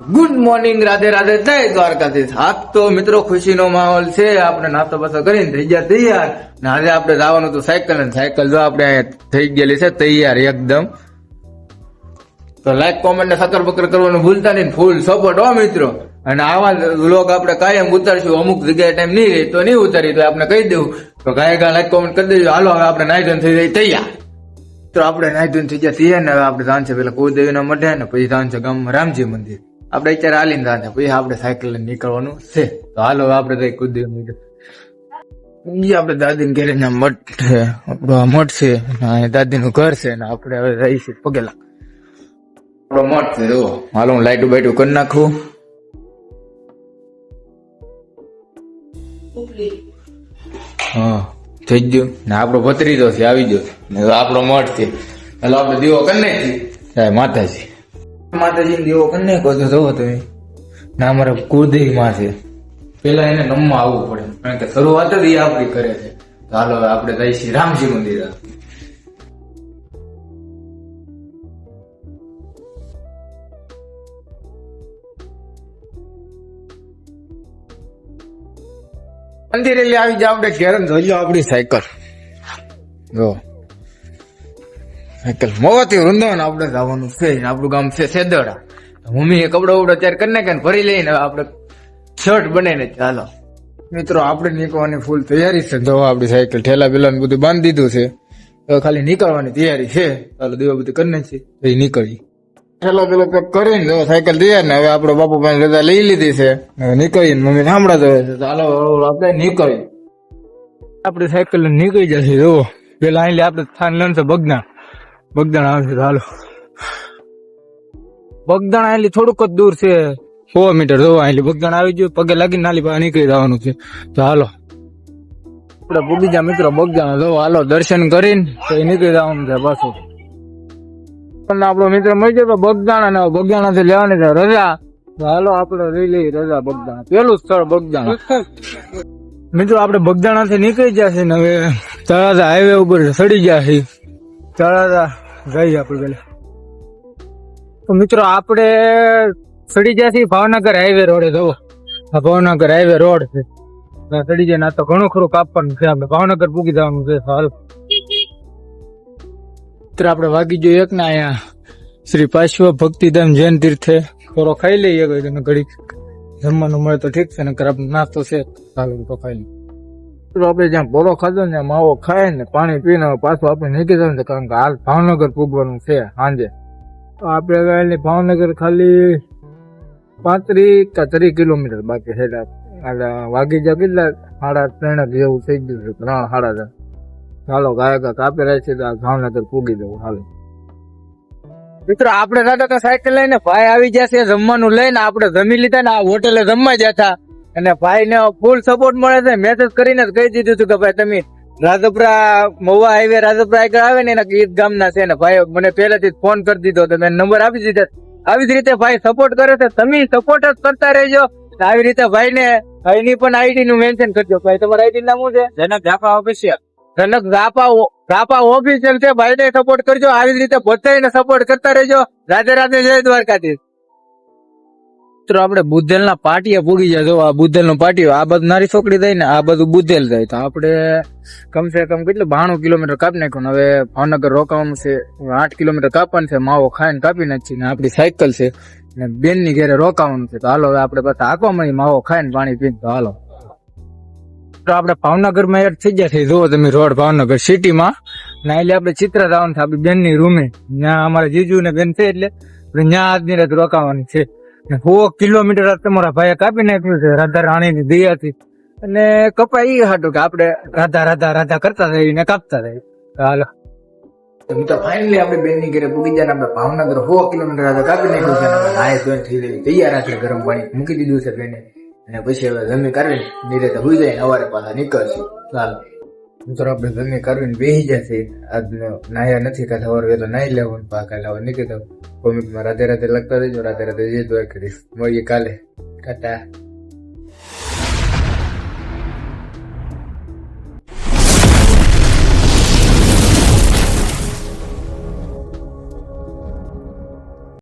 Good morning Radhe Radhe જય દ્વારકાધીશ. આપ તો મિત્રો ખુશીનો માહોલ છે. આપણે નાસ્તો પાસ્તો કરીને થઈ ગયા તૈયાર. ને આજે આપણે જવાનું તો સાયકલ ને. સાયકલ જો આપણે થઈ ગયેલી છે તૈયાર એકદમ. તો લાઈક કોમેન્ટ ને સકર બકર કરવાનું ભૂલતા નહીં. ફૂલ સપોર્ટ હો મિત્રો. અને આવા વ્લોગ આપણે કાયમ ઉતારશું. અમુક જગ્યાએ ટાઈમ નહીં રહે તો નહીં ઉતારી તો આપણે કહી દેવું તો ગાય ગા લાઈક કોમેન્ટ કરી દેજો. હાલો, હવે આપણે નાઈ થઈ જાય તૈયાર. તો આપણે નાઈ ધોઈને થઈ ગયા તૈયાર ને. હવે આપણે જાણ છે પેલા કુળદેવીના મઢે ને, પછી જાણ છે ગામમાં રામજી મંદિર. આપણે અત્યારે હાલીને છે. પછી આપણે સાયકલ લઈને નીકળવાનું છે. તો હાલો, આપણે કઈ મંદિર ઈ આપણે દાદી ને ઘરે મઠ છે. આપણો આ મઠ છે. અને અહીંયા દાદી નું ઘર છે ને આપણે હવે રહીશું પગેલા. આપણો મઠ છે જો હાલો, હું લાઈટું બાઈટું કરી નાખું. હા, થઈ ગયું. ને આપણો ભત્રીજો છે, આવી ગયો ને આપણો મઠ છે. એટલે આપણે દીવો કરી નાખી સાહેબ, માતાજી. માતાજી દેવો કરી કહો તો જોવો તમે. ના અમારે કુળદેવી માં છે. પેલા એને નમવા આવવું પડે. કારણ કે શરૂઆત જ એ આપણી કરે છે. તો હાલો આપણે જઈ જઈશું રામજી મંદિર. મંદિરે આવી જાવ આપણે ઘેર જોઈ લો આપણી સાયકલ. જો સાયકલ મોવાથી વૃંદાવન આપણે જવાનું છે આપણું ગામ છે સેદડા મમ્મીએ કપડા ઉપડા તૈયાર કરી નાખે ભરી લઈને આપણે શર્ટ બનાવીને ચાલો મિત્રો, આપણે નીકળવાની ફૂલ તૈયારી છે. જો આપણી સાયકલ ઠેલા બેલાને બધું બાંધી દીધું છે. હવે ખાલી નીકળવાની તૈયારી છે. ચાલો દેવા બધું કરી નાખીએ. પછી નીકળી. ઠેલો પેલો પેક કરીને જો સાયકલ તૈયાર ને હવે આપણો બાપુ પાસે રજા લઈ લીધી છે. નીકળીને મમ્મી સાંભળાતો જવે છે. ચાલો આપણે નીકળી આપણી સાયકલ નીકળી જશે જો પેલા અહીં આપણે સ્થાન છે બગદાણ આવે હાલો. બગદાણ આવેલી થોડુંક જ દૂર છે. સો મીટર જોવા આવેલી બગદાણ આવી ગયું, પગે લાગીને નાલી પાસે નીકળી જવાનું છે. તો હાલો. આપણે બગીચા મિત્રો બગદાણ જો હાલો, દર્શન કરીને તો નીકળી જવાનું છે પાછું. પણ આપણો મિત્ર મળી જાય તો બગદાણા ને બગદાણા થી લેવાની છે રજા. હાલો, આપણે લઈ લઈએ રજા બગદાણા. પેલું સ્થળ બગદાણા. મિત્રો, આપણે બગદાણા થી નીકળી ગયા છે ને હવે તળાજા હાઈવે ઉપર ચડી ગયા છે તળાજા જઈએ આપણે પેલા તો મિત્રો, આપણે સડી છીએ ભાવનગર હાઈવે રોડે જવો. આ ભાવનગર હાઈવે રોડ છે. સડી જાય ના તો ઘણું ખરું કાપવાનું છે આપણે. ભાવનગર પૂગી જવાનું છે, હાલ. મિત્ર, આપણે વાગી જોઈએ એક ના અહીંયા. શ્રી પાર્શ્વ ભક્તિધામ જૈન તીર્થે થોડો ખાઈ લઈએ ઘડીક. જમવાનું મળે તો ઠીક છે ને ખરાબ નાસ્તો છે ચાલો તો ખાઈ લઈએ. મિત્રો આપણે જ્યાં બોરો ખાધો ને માવો ખાય ને પાણી પીને પાછું આપણે નીકળી છે, કારણ કે હાલ ભાવનગર પૂગવાનું છે સાંજે. તો આપણે ગયેલી ભાવનગર ખાલી પાંત્રીસ કે ત્રીસ કિલોમીટર બાકી છે એટલે વાગી જાય કેટલા? સાડા ત્રણ જેવું થઈ ગયું છે, ત્રણ, સાડા ત્રણ. ચાલો, ગાયક કાપે રહે છે તો ભાવનગર પૂગી જવું, હાલ. મિત્રો, આપણે દાદા તો સાયકલ લઈને ભાઈ આવી ગયા છે જમવાનું લઈને, આપણે જમી લીધા ને આ હોટેલે જમવા જતા અને ભાઈ ને ફૂલ સપોર્ટ મળે છે. મેસેજ કરીને જ કહી દીધું હતું કે ભાઈ તમે રાજપરા મહુવા હાઈવે રાજપરા આગળ આવે ને એના ગીત ગામના છે ને ભાઈ મને પહેલેથી જ ફોન કરી દીધો તો મેં નંબર આપી દીધો. આવી જ રીતે ભાઈ સપોર્ટ કરે છે. તમે સપોર્ટ જ કરતા રહેજો. આવી રીતે ભાઈ ને એની પણ આઈડી નું મેન્શન કરજો. ભાઈ તમારા આઈડી નામ શું છે? જનક જાપા ઓફિશિયલ જનક રાપા રાપા ઓફિશિયલ છે. ભાઈ ને સપોર્ટ કરજો. આવી જ રીતે બધાને સપોર્ટ કરતા રહેજો. રાધે રાધે જય દ્વારકાધીશ. મિત્રો આપણે બુદ્ધેલ ના પાટિયા પૂગી જાય. આ બુદ્ધેલનું પાટિયું, આ બધું નારી છોકરી થાય ને આ બધું બુદ્ધેલ થાય તો આપણે કમસે કમ કેટલું? બાણું કિલોમીટર કાપી નાખ્યું હવે ભાવનગર રોકાવાનું છે. આઠ કિલોમીટર કાપવાનું છે. માવો ખાઈને કાપી નાખી ને આપણી સાયકલ છે. ને બેનની ઘરે રોકાવાનું છે. તો હાલો, હવે આપણે પાછા આકવા મળી માવો ખાઈને પાણી પીને. તો હાલો. તો આપણે ભાવનગરમાં એડ થઈ ગયા છે. જુઓ તમે રોડ ભાવનગર સિટીમાં. ના એટલે આપણે ચિત્ર જવાનું છે, આપણી બેનની રૂમે ત્યાં અમારા જીજુ ને બેન છે એટલે ત્યાં આજની રાત રોકાવાની છે. સો કિલોમીટર તમારા ભાઈએ કાપી નાખ્યું છે, રાધા રાણીની દયાથી અને કપાય એ હાટું કે આપણે રાધા રાધા રાધા કરતા રહીને કાપતા રહી હાલો. તો ફાઇનલી આપણે બેનની ઘરે પૂગી જાય આપણે ભાવનગર સો કિલોમીટર આગળ કાપી નાખ્યું છે નાય ગઈ તૈયાર રાખી ગરમ પાણી મૂકી દીધું છે બેને. અને પછી હવે જમી કરવી નીરે તો હોઈ જાય અવારે પાછા નીકળશે. ચાલો મિત્રો આપણે જમી કરવીને બેસી જશે. આજનો નાયા નથી કાં સવાર વહેલો નાહી લેવું પાછા કાલે હવે નીકળી દઉં કોમિકમાં રાધે રાધે લખતા રહેજો, રાધે રાધે જે દ્વાર કરીશ મળીએ કાલે. ટાટા.